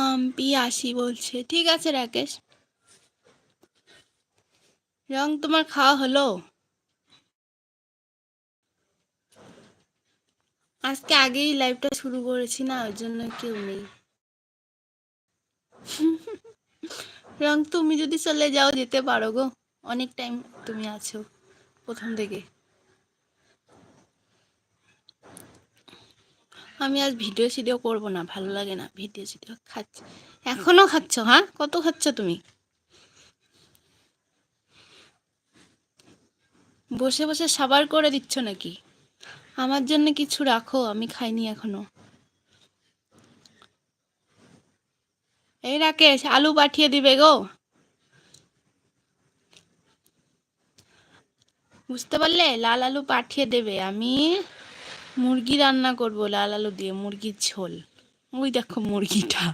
মাম্পি আসি বলছে। ঠিক আছে, রাকেশ। রং, তোমার খাওয়া হলো? আজকে আগেই লাইভটা শুরু করেছি না, ওই জন্য কেউ নেই। রং, তুমি যদি চলে যাও, যেতে পারো গো। অনেক টাইম তুমি আছো প্রথম থেকে। আমি আজ ভিডিও সিডিও করব না, ভালো লাগে না, ভিডিও সিডিও খাচ্ছ। এখনও খাচ্ছ হ্যাঁ? কত খাচ্ছ তুমি? বসে বসে সাবার করে দিচ্ছ নাকি? আমার জন্য কিছু রাখো, আমি খাইনি এখনও। এই রাকেশ, আলু পাঠিয়ে দিবে গো। বুঝতে পারলে? লাল আলু পাঠিয়ে দেবে। আমি মুরগি রান্না করব লাল আলু দিয়ে, মুরগির ঝোল। ওই দেখো মুরগিটা।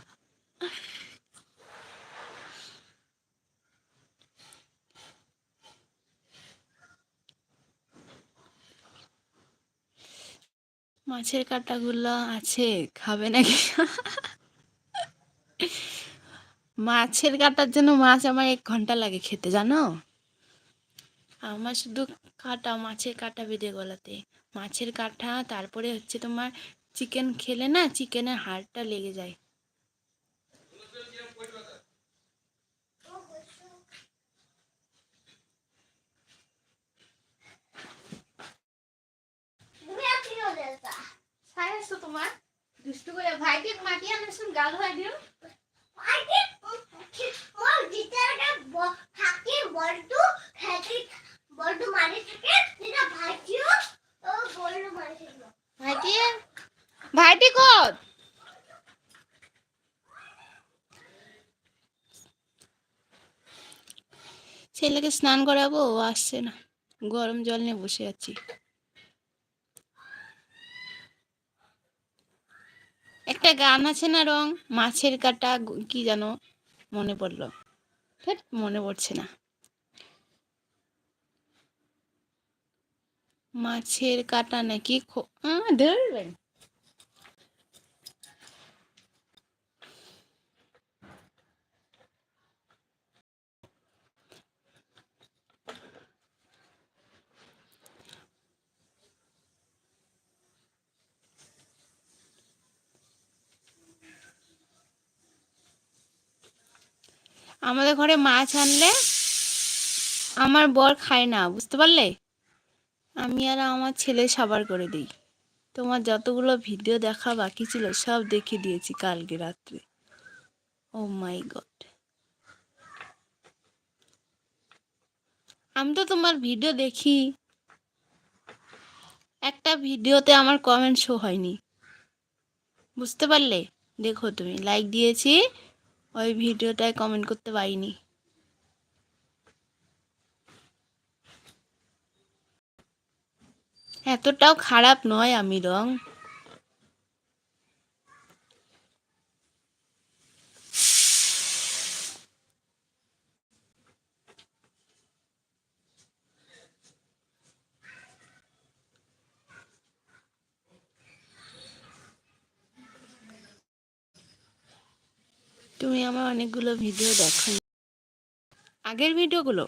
মাছের কাঁটাগুলো আছে, খাবে নাকি? মাছের কাটার জন্য মাছ আমার এক ঘণ্টা লাগে খেতে, জানো? আমার শুধু কাটা, মাছের কাটা বেঁধে গলাতে। মাছের কাঁটা, তারপরে হচ্ছে তোমার চিকেন খেলে না চিকেনের হাড়টা লেগে যায়। তোমার। দুষ্টু করে ভাইকে মাটি আনার গাল হয় দিও। ভাইটি? ভাইটি ছেলেকে স্নান করাবো, ও আসছে না। গরম জল নিয়ে বসে আছি। একটা গান আছে না রং? মাছের কাটা কি জানো মনে পড়ল। মনে পড়ছে না। মাছের কাটা নাকি ধরবেন। আমাদের ঘরে মাছ আনলে আমার বর খায় না বুঝতে পারলে? আমি আর আমার ছেলে সাবার করে দিই। তোমার যতগুলো ভিডিও দেখা বাকি ছিল, সব দেখে দিয়েছি কালকে রাত্রে। ও মাই গড আমি তো তোমার ভিডিও দেখি। একটা ভিডিওতে আমার কমেন্ট শো হয়নি। বুঝতে পারলে? দেখো তুমি লাইক দিয়েছি, ওই ভিডিওটায় কমেন্ট করতে পারিনি। এতটাও খারাপ নয় আমি রং তুমি আমার অনেকগুলো ভিডিও দেখো আগের ভিডিওগুলো?